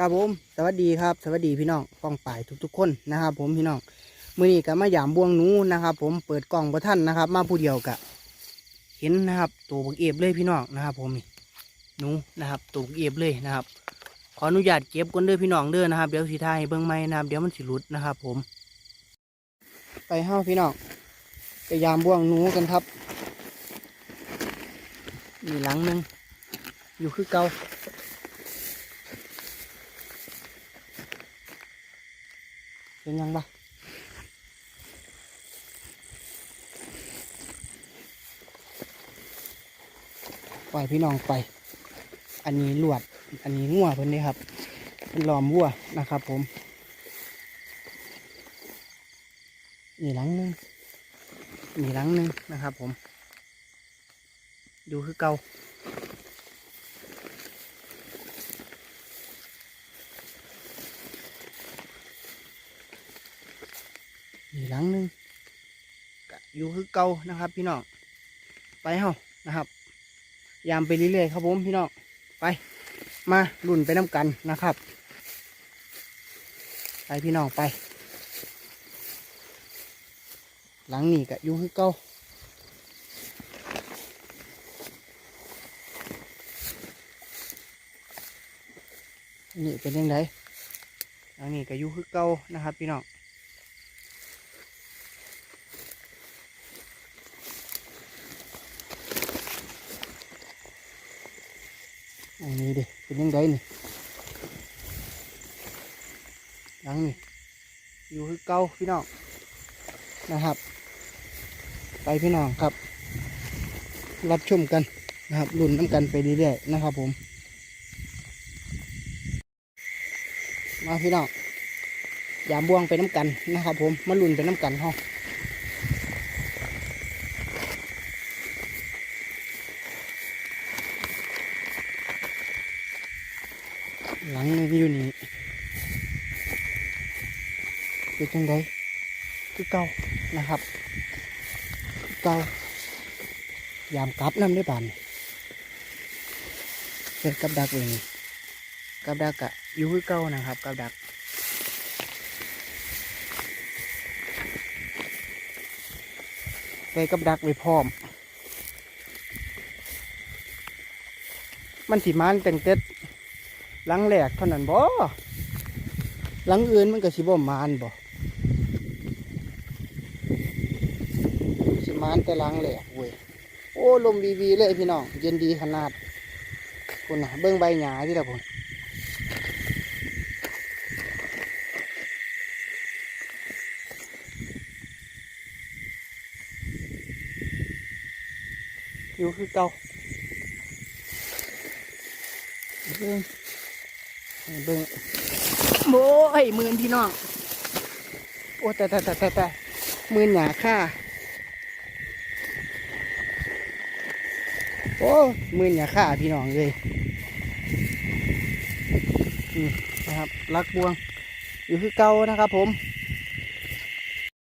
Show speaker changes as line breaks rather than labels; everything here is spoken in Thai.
ครับผมสวัสดีครับ สวัสดีพี่น้องป้องป่ายทุกๆคนนะครับ ผมพี่น้องมื้อนี้ก็มาหยามบวงหนูนะครับ ผมเปิดกล่องประท่านนะครับ มาผู้เดียวกะเห็นนะครับ ตัวบักเอฟเลยพี่น้องนะครับ ผมนี่หนูนะครับ ตัวบักเอฟเลยนะครับ ขออนุญาตเก็บก้นเด้อพี่น้องเด้อนะครับเดี๋ยวสีทายเบิ้องไม้นะครับเดี๋ยวมันสิหลุดนะครับ ผม ไปเฮ้าพี่น้องไปยามบวงหนูกันครับมีหลังนึงอยู่คือเก่า เป็นยังปะปล่อยพี่น้องไป อันนี้ลวด อันนี้งัวเพิ่นนี่ครับเป็นหลอมวัวนะครับ ผม นี่หลังหนึงนี่หลังหนึงนะครับ ผม ดูคือเกา นี่หลังหนึงอยู่คือเก่านะครับ พี่น้องไปเฮานะครับ ยามไปเรื่อยๆครับผมพี่น้องไป มาลุ่นไปน้ำกันนะครับ ไปพี่น้องไป หลังนี่ก็อยู่คือเก่านี่เป็นยังไงหลังนี่ก็อยู่คือเก่านะครับ พี่น้อง อันนี้ดิเป็นยังไงนี่หลังนี่อยู่คือเก่าพี่น้องนะครับ ไปพี่น้องครับ รับชมกันนะครับรุ่นน้ำกันไปเรื่อยๆนะครับ ผม มาพี่น้องย่าบ่วงไปน้ำกันนะครับ ผมมาลุ่นไปน้ำกันห้อง หลังนี่อยู่นี่เป็นจังไดคือเก่านะครับเก่ายามกลับน้ำได้บานเกิดกับดักเองกับดักกะอยู่คือเก่านะครับกับดักใส่กับดักไว้พร้อม มันสิมานแต่งเต็ด หลังแหลกเท่านั้นบ่หลังอื่นมันก็สิบ่มานบ่สิมานแต่หลังแหลกเว้ยโอ้ลมวีวีเลยพี่น้องเย็นดีขนาดคุณนะเบิ้งใบหญ้าที่ละพุ่นอยู่คือเก่าเบิ้ง เบิ้งโบ้ยมื่นพี่น้อง โอ้แต่แต่แต่แต่แต่มื่นหนาค่าโอ้มื่นหนาค่าพี่น้องเลยนะครับรักบวง อยู่คือเก่านะครับผม